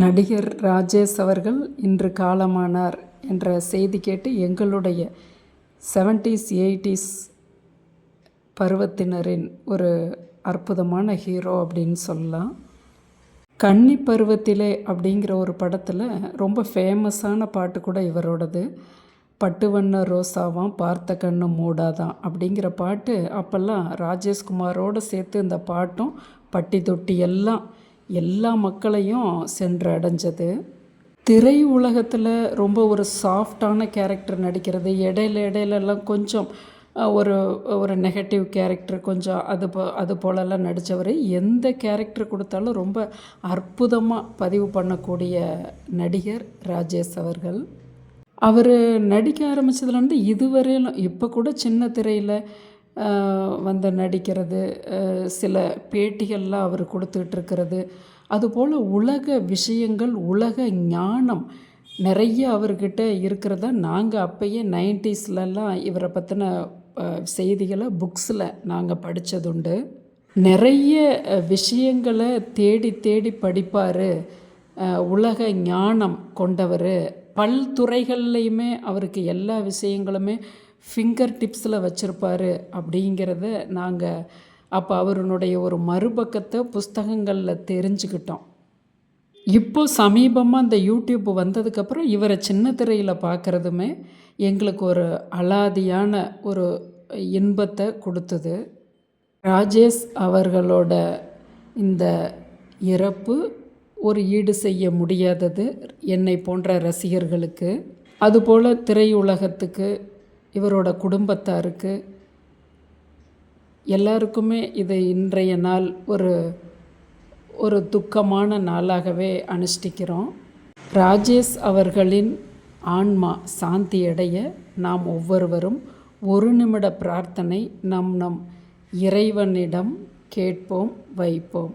நடிகர் ராஜேஷ் அவர்கள் இன்று காலமானார் என்ற செய்தி கேட்டு எங்களுடைய செவன்டீஸ் எயிட்டிஸ் பருவத்தினரின் ஒரு அற்புதமான ஹீரோ அப்படின்னு சொல்லலாம். கன்னி பருவத்திலே அப்படிங்கிற ஒரு படத்தில் ரொம்ப ஃபேமஸான பாட்டு கூட இவரோடது. பட்டு வண்ண ரோசாவாம் பார்த்த கண்ணு மூடாதான் அப்படிங்கிற பாட்டு அப்போல்லாம் ராஜேஷ்குமாரோடு சேர்த்து இந்த பாட்டும் பட்டி தொட்டி எல்லாம் எல்லா மக்களையும் சென்று அடைஞ்சது திரை உலகத்தில் ரொம்ப ஒரு சாஃப்டான கேரக்டர் நடிக்கிறது. இடையில இடையிலலாம் கொஞ்சம் ஒரு ஒரு நெகட்டிவ் கேரக்டர் கொஞ்சம் அது போ அது போலெல்லாம் நடித்தவர் எந்த கேரக்டர் கொடுத்தாலும் ரொம்ப அற்புதமாக பதிவு பண்ணக்கூடிய நடிகர் ராஜேஷ் அவர்கள். அவர் நடிக்க ஆரம்பித்ததுலேருந்து இதுவரையிலும் இப்போ கூட சின்ன திரையில் வந்து நடிக்கிறது சில பேட்டிகள்லாம் அவர் கொடுத்துட்டு இருக்கிறது அதுபோல் உலக விஷயங்கள் உலக ஞானம் நிறைய அவர்கிட்ட இருக்கிறத நாங்கள் அப்பயே நைன்டிஸ்லலாம் இவரை பற்றின செய்திகளை புக்ஸில் நாங்கள் படித்ததுண்டு நிறைய விஷயங்களை தேடி தேடி படிப்பார் உலக ஞானம் கொண்டவர். பல்துறைகள்லையுமே அவருக்கு எல்லா விஷயங்களுமே ஃபிங்கர் டிப்ஸில் வச்சுருப்பார் அப்படிங்கிறத நாங்கள் அப்போ அவருடைய ஒரு மறுபக்கத்தை புஸ்தகங்களில் தெரிஞ்சுக்கிட்டோம். இப்போ சமீபமாக இந்த யூடியூப் வந்ததுக்கப்புறம் இவரை சின்ன திரையில் பார்க்குறதுமே எங்களுக்கு ஒரு அலாதியான ஒரு இன்பத்தை கொடுத்தது. ராஜேஷ் அவர்களோட இந்த இறப்பு ஒரு ஈடு செய்ய முடியாதது என்னை போன்ற ரசிகர்களுக்கு. அதுபோல் திரையுலகத்துக்கு இவரோட குடும்பத்தாருக்கு எல்லாருக்குமே இது இன்றைய நாள் ஒரு ஒரு துக்கமான நாளாகவே அனுஷ்டிக்கிறோம். ராஜேஷ் அவர்களின் ஆன்மா சாந்தி அடைய நாம் ஒவ்வொருவரும் ஒரு நிமிட பிரார்த்தனை நம் நம் இறைவனிடம் கேட்போம் வைப்போம்.